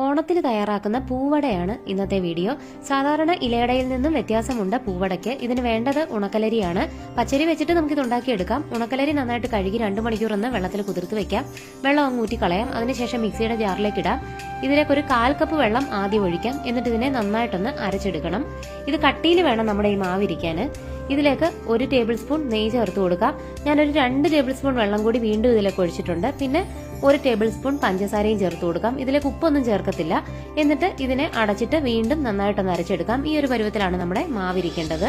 ഓണത്തിന് തയ്യാറാക്കുന്ന പൂവടയാണ് ഇന്നത്തെ വീഡിയോ. സാധാരണ ഇലയടയിൽ നിന്നും വ്യത്യാസമുണ്ട് പൂവടയ്ക്ക്. ഇതിന് വേണ്ടത് ഉണക്കലരിയാണ്. പച്ചരി വെച്ചിട്ട് നമുക്ക് ഇത് ഉണ്ടാക്കിയെടുക്കാം. ഉണക്കലരി നന്നായിട്ട് കഴുകി രണ്ട് മണിക്കൂർ ഒന്ന് വെള്ളത്തിൽ കുതിർത്ത് വെക്കാം. വെള്ളം അങ്ങ് ഊറ്റി കളയാം. അതിനുശേഷം മിക്സിയുടെ ജാറിലേക്ക് ഇടാം ഇതിലേക്ക് ഒരു കാൽ കപ്പ് വെള്ളം ആദ്യം ഒഴിക്കാം. എന്നിട്ട് ഇതിനെ നന്നായിട്ടൊന്ന് അരച്ചെടുക്കണം. ഇത് കട്ടിയിൽ വേണം നമ്മുടെ ഈ മാവിരിക്കാൻ. ഇതിലേക്ക് ഒരു ടേബിൾ സ്പൂൺ നെയ്യ് ചേർത്ത് കൊടുക്കാം. ഞാനൊരു രണ്ട് ടേബിൾ സ്പൂൺ വെള്ളം കൂടി വീണ്ടും ഇതിലേക്ക് ഒഴിച്ചിട്ടുണ്ട്. പിന്നെ ഒരു ടേബിൾ സ്പൂൺ പഞ്ചസാരയും ചേർത്ത് കൊടുക്കാം. ഇതിലേക്ക് ഉപ്പൊന്നും ചേർക്കത്തില്ല. എന്നിട്ട് ഇതിനെ അടച്ചിട്ട് വീണ്ടും നന്നായിട്ട് അരച്ചെടുക്കാം. ഈ ഒരു പരുവത്തിലാണ് നമ്മുടെ മാവിരിക്കേണ്ടത്.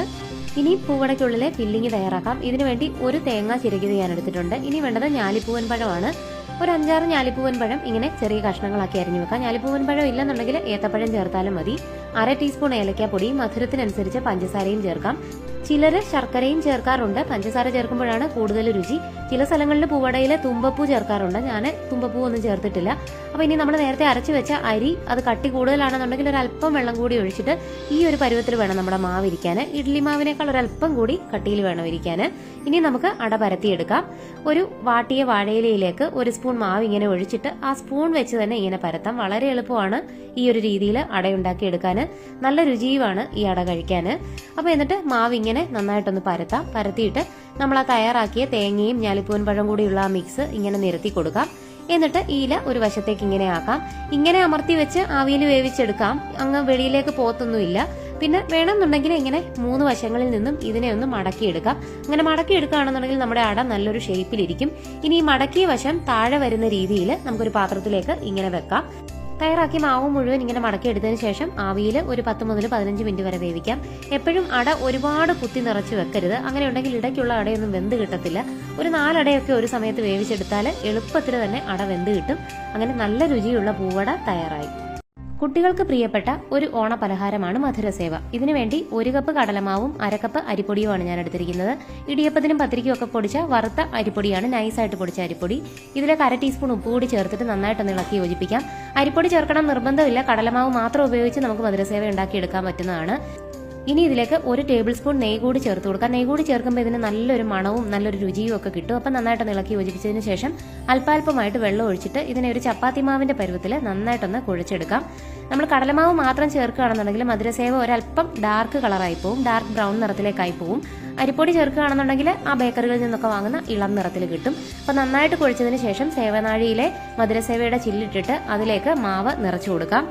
ഇനി പൂവടയ്ക്കുള്ളിലെ ഫില്ലിങ് തയ്യാറാക്കാം. ഇതിനുവേണ്ടി ഒരു തേങ്ങ ചിരകിയത് ഞാൻ എടുത്തിട്ടുണ്ട്. ഇനി വേണ്ടത് ഞാലിപ്പൂവൻ പഴമാണ്. ഒരു അഞ്ചാറ് ഞാലിപ്പൂവൻ പഴം ഇങ്ങനെ ചെറിയ കഷ്ണങ്ങളാക്കി അരിഞ്ഞു വെക്കാം. ഞാലിപ്പൂവൻ പഴം ഇല്ലെന്നുണ്ടെങ്കിൽ ഏത്തപ്പഴം ചേർത്താലും മതി. അര ടീസ്പൂൺ ഏലക്കാപ്പൊടി മധുരത്തിനനുസരിച്ച് പഞ്ചസാരയും ചേർക്കാം. ചിലര് ശർക്കരയും ചേർക്കാറുണ്ട്. പഞ്ചസാര ചേർക്കുമ്പോഴാണ് കൂടുതൽ രുചി. ചില സ്ഥലങ്ങളിൽ പൂവടയിൽ തുമ്പപ്പൂ ചേർക്കാറുണ്ട്. ഞാൻ തുമ്പപ്പൂ ഒന്നും ചേർത്തിട്ടില്ല. അപ്പൊ ഇനി നമ്മൾ നേരത്തെ അരച്ചു വെച്ച അരി അത് കട്ടി കൂടുതലാണെന്നുണ്ടെങ്കിൽ ഒരു അല്പം വെള്ളം കൂടി ഒഴിച്ചിട്ട് ഈ ഒരു പരുവത്തിൽ വേണം നമ്മുടെ മാവ് ഇരിക്കാൻ ഇഡ്ലി മാവിനേക്കാൾ ഒരു അല്പം കൂടി കട്ടിയിൽ വേണം ഇരിക്കാൻ ഇനി നമുക്ക് അട പരത്തിയെടുക്കാം. ഒരു വാട്ടിയ വാഴയിലയിലേക്ക് ഒരു സ്പൂൺ മാവ് ഇങ്ങനെ ഒഴിച്ചിട്ട് ആ സ്പൂൺ വെച്ച് തന്നെ ഇങ്ങനെ പരത്താം. വളരെ എളുപ്പമാണ് ഈ ഒരു രീതിയിൽ അടയുണ്ടാക്കി എടുക്കാൻ നല്ല രുചിയുമാണ് ഈ അട കഴിക്കാൻ അപ്പൊ എന്നിട്ട് മാവ് ഇങ്ങനെ നന്നായിട്ടൊന്ന് പരത്താം. പരത്തിയിട്ട് നമ്മൾ ആ തയ്യാറാക്കിയ തേങ്ങയും ഞാലിപ്പൂവൻ പഴം കൂടിയുള്ള ആ മിക്സ് ഇങ്ങനെ നിരത്തി കൊടുക്കാം. എന്നിട്ട് ഈല ഒരു വശത്തേക്ക് ഇങ്ങനെ ആക്കാം. ഇങ്ങനെ അമർത്തി വെച്ച് ആവിയിൽ വേവിച്ചെടുക്കാം. അങ്ങ് വെളിയിലേക്ക് പോത്തൊന്നുമില്ല. പിന്നെ വേണമെന്നുണ്ടെങ്കിൽ ഇങ്ങനെ മൂന്ന് വശങ്ങളിൽ നിന്നും ഇതിനെ ഒന്ന് മടക്കിയെടുക്കാം. അങ്ങനെ മടക്കിയെടുക്കുകയാണെന്നുണ്ടെങ്കിൽ നമ്മുടെ അട നല്ലൊരു ഷേപ്പിലിരിക്കും ഇനി ഈ മടക്കിയ വശം താഴെ വരുന്ന രീതിയിൽ നമുക്കൊരു പാത്രത്തിലേക്ക് ഇങ്ങനെ വെക്കാം. തയ്യാറാക്കി മാവ് മുഴുവൻ ഇങ്ങനെ മടക്കി എടുത്തതിന് ശേഷം ആവിയിൽ ഒരു പത്ത് മുതൽ പതിനഞ്ച് മിനിറ്റ് വരെ വേവിക്കാം. എപ്പോഴും അട ഒരുപാട് കുത്തി നിറച്ച് വെക്കരുത്. അങ്ങനെ ഉണ്ടെങ്കിൽ ഇടയ്ക്കുള്ള അടയൊന്നും വെന്ത് കിട്ടത്തില്ല. ഒരു നാലടയൊക്കെ ഒരു സമയത്ത് വേവിച്ചെടുത്താൽ എളുപ്പത്തിൽ തന്നെ അട വെന്ത് കിട്ടും. അങ്ങനെ നല്ല രുചിയുള്ള പൂവട തയ്യാറായി. കുട്ടികൾക്ക് പ്രിയപ്പെട്ട ഒരു ഓണ പലഹാരമാണ് മധുരസേവ ഇതിനുവേണ്ടി ഒരു കപ്പ് കടലമാവും അരക്കപ്പ് അരിപ്പൊടിയുമാണ് ഞാൻ എടുത്തിരിക്കുന്നത്. ഇടിയപ്പത്തിനും പത്തിരിക്കും ഒക്കെ പൊടിച്ച വറുത്ത അരിപ്പൊടിയാണ് നൈസായിട്ട് പൊടിച്ച അരിപ്പൊടി. ഇതിലേക്ക് അര ടീസ്പൂൺ ഉപ്പ് കൂടി ചേർത്തിട്ട് നന്നായിട്ടൊന്ന് ഇളക്കി യോജിപ്പിക്കാം. അരിപ്പൊടി ചേർക്കണം നിർബന്ധമില്ല. കടലമാവ് മാത്രം ഉപയോഗിച്ച് നമുക്ക് മധുരസേവ ഉണ്ടാക്കിയെടുക്കാൻ പറ്റുന്നതാണ്. ഇനി ഇതിലേക്ക് ഒരു ടേബിൾ സ്പൂൺ നെയ്യ് കൂടി ചേർത്ത് കൊടുക്കുക നെയ്യ് കൂടി ചേർക്കുമ്പോൾ ഇതിന് നല്ലൊരു മണവും നല്ലൊരു രുചിയും ഒക്കെ കിട്ടും. അപ്പം നന്നായിട്ട് ഇളക്കി യോജിപ്പിച്ചതിന് ശേഷം അല്പാൽപമായിട്ട് വെള്ളം ഒഴിച്ചിട്ട് ഇതിനെ ഒരു ചപ്പാത്തി മാവിന്റെ പരുവത്തിൽ നന്നായിട്ടൊന്ന് കുഴച്ചെടുക്കാം. നമ്മൾ കടലമാവ് മാത്രം ചേർക്കുകയാണെന്നുണ്ടെങ്കിൽ മധുരസേവ ഒരല്പം ഡാർക്ക് കളറായി പോവും. ഡാർക്ക് ബ്രൗൺ നിറത്തിലേക്കായി പോവും. അരിപ്പൊടി ചേർക്കുകയാണെന്നുണ്ടെങ്കിൽ ആ ബേക്കറികളിൽ നിന്നൊക്കെ വാങ്ങുന്ന ഇളം നിറത്തിൽ കിട്ടും. അപ്പം നന്നായിട്ട് കുഴിച്ചതിന് ശേഷം സേവനാഴിയിലെ മധുരസേവയുടെ ചില്ലിട്ടിട്ട് അതിലേക്ക് മാവ് നിറച്ചു കൊടുക്കാം.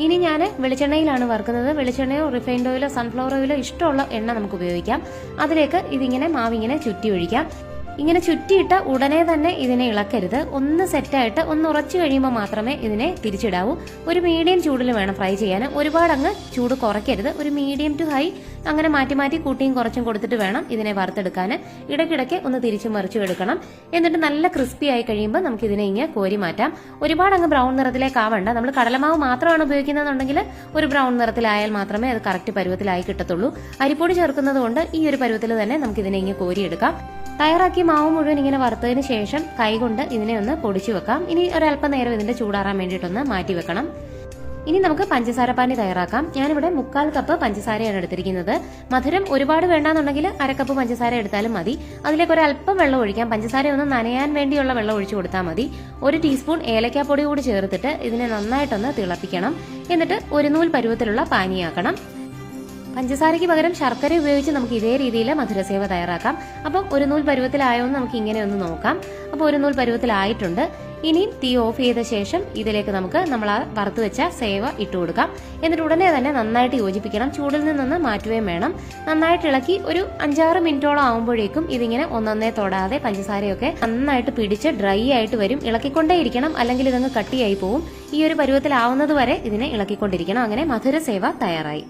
ഇനി ഞാൻ വെളിച്ചെണ്ണയിലാണ് വറുക്കുന്നത്. വെളിച്ചെണ്ണയോ റിഫൈൻഡ് ഓയിലോ സൺഫ്ലവർ ഓയിലോ ഇഷ്ടമുള്ള എണ്ണ നമുക്ക് ഉപയോഗിക്കാം. അതിലേക്ക് ഇതിങ്ങനെ മാവിങ്ങനെ ചുറ്റി ഒഴിക്കാം. ഇങ്ങനെ ചുറ്റിയിട്ട ഉടനെ തന്നെ ഇതിനെ ഇളക്കരുത്. ഒന്ന് സെറ്റായിട്ട് ഒന്ന് ഉറച്ചു കഴിയുമ്പോൾ മാത്രമേ ഇതിനെ തിരിച്ചിടാവൂ. ഒരു മീഡിയം ചൂടിൽ വേണം ഫ്രൈ ചെയ്യാൻ. ഒരുപാട് അങ്ങ് ചൂട് കുറയ്ക്കരുത്. ഒരു മീഡിയം ടു ഹൈ അങ്ങനെ മാറ്റി മാറ്റി കൂട്ടിയും കുറച്ചും കൊടുത്തിട്ട് വേണം ഇതിനെ വറുത്തെടുക്കാൻ ഇടയ്ക്കിടയ്ക്ക് ഒന്ന് തിരിച്ചു മറിച്ചു എടുക്കണം. എന്നിട്ട് നല്ല ക്രിസ്പി ആയി കഴിയുമ്പോൾ നമുക്ക് ഇതിനെ ഇങ്ങനെ കോരി മാറ്റാം. ഒരുപാട് അങ്ങ് ബ്രൗൺ നിറത്തിലേക്ക് ആവണ്ട. നമ്മൾ കടലമാവ് മാത്രമാണ് ഉപയോഗിക്കുന്നതെന്നുണ്ടെങ്കിൽ ഒരു ബ്രൗൺ നിറത്തിലായാൽ മാത്രമേ അത് കറക്റ്റ് പരുവത്തിലായി കിട്ടത്തുള്ളൂ. അരിപ്പൊടി ചേർക്കുന്നത് കൊണ്ട് ഈ ഒരു പരുവത്തിൽ തന്നെ നമുക്ക് ഇതിനെ ഇങ്ങനെ കോരിയെടുക്കാം. തയ്യാറാക്കിയ മാവ് മുഴുവൻ ഇങ്ങനെ വറുത്തതിന് ശേഷം കൈകൊണ്ട് ഇതിനെ ഒന്ന് പൊടിച്ചു വെക്കാം. ഇനി ഒരല്പം നേരം ഇതിന്റെ ചൂടാറാൻ വേണ്ടിയിട്ടൊന്ന് മാറ്റി വെക്കണം. ഇനി നമുക്ക് പഞ്ചസാര പാനി തയ്യാറാക്കാം. ഞാനിവിടെ മുക്കാൽ കപ്പ് പഞ്ചസാരയാണ് എടുത്തിരിക്കുന്നത്. മധുരം ഒരുപാട് വേണ്ടാന്നുണ്ടെങ്കിൽ അരക്കപ്പ് പഞ്ചസാര എടുത്താലും മതി. അതിലേക്ക് ഒരു അല്പം വെള്ളം ഒഴിക്കാം. പഞ്ചസാര ഒന്ന് നനയാൻ വേണ്ടിയുള്ള വെള്ളം ഒഴിച്ചു കൊടുത്താൽ മതി. ഒരു ടീസ്പൂൺ ഏലക്കാപ്പൊടി കൂടി ചേർത്തിട്ട് ഇതിനെ നന്നായിട്ടൊന്ന് തിളപ്പിക്കണം. എന്നിട്ട് ഒരു നൂൽ പരുവത്തിലുള്ള പാനിയാക്കണം പഞ്ചസാരയ്ക്ക് പകരം ശർക്കര ഉപയോഗിച്ച് നമുക്ക് ഇതേ രീതിയിൽ മധുരസേവ തയ്യാറാക്കാം. അപ്പം ഒരു നൂൽ പരുവത്തിലായോ എന്ന് നമുക്ക് ഇങ്ങനെ ഒന്ന് നോക്കാം. അപ്പോൾ ഒരു നൂൽ പരുവത്തിലായിട്ടുണ്ട്. ഇനിയും തീ ഓഫ് ചെയ്ത ശേഷം ഇതിലേക്ക് നമുക്ക് നമ്മൾ ആ വറുത്ത് വെച്ച സേവ ഇട്ട് കൊടുക്കാം. എന്നിട്ട് ഉടനെ തന്നെ നന്നായിട്ട് യോജിപ്പിക്കണം. ചൂടിൽ നിന്നൊന്ന് മാറ്റുകയും വേണം. നന്നായിട്ട് ഇളക്കി ഒരു അഞ്ചാറ് മിനിറ്റോളം ആകുമ്പോഴേക്കും ഇതിങ്ങനെ ഒന്നൊന്നേ തൊടാതെ പഞ്ചസാരയൊക്കെ നന്നായിട്ട് പിടിച്ച് ഡ്രൈ ആയിട്ട് വരും. ഇളക്കിക്കൊണ്ടേ ഇരിക്കണം. അല്ലെങ്കിൽ ഇതങ്ങ് കട്ടിയായി പോവും. ഈ ഒരു പരുവത്തിലാവുന്നത് വരെ ഇതിനെ ഇളക്കിക്കൊണ്ടിരിക്കണം. അങ്ങനെ മധുര സേവ തയ്യാറായി.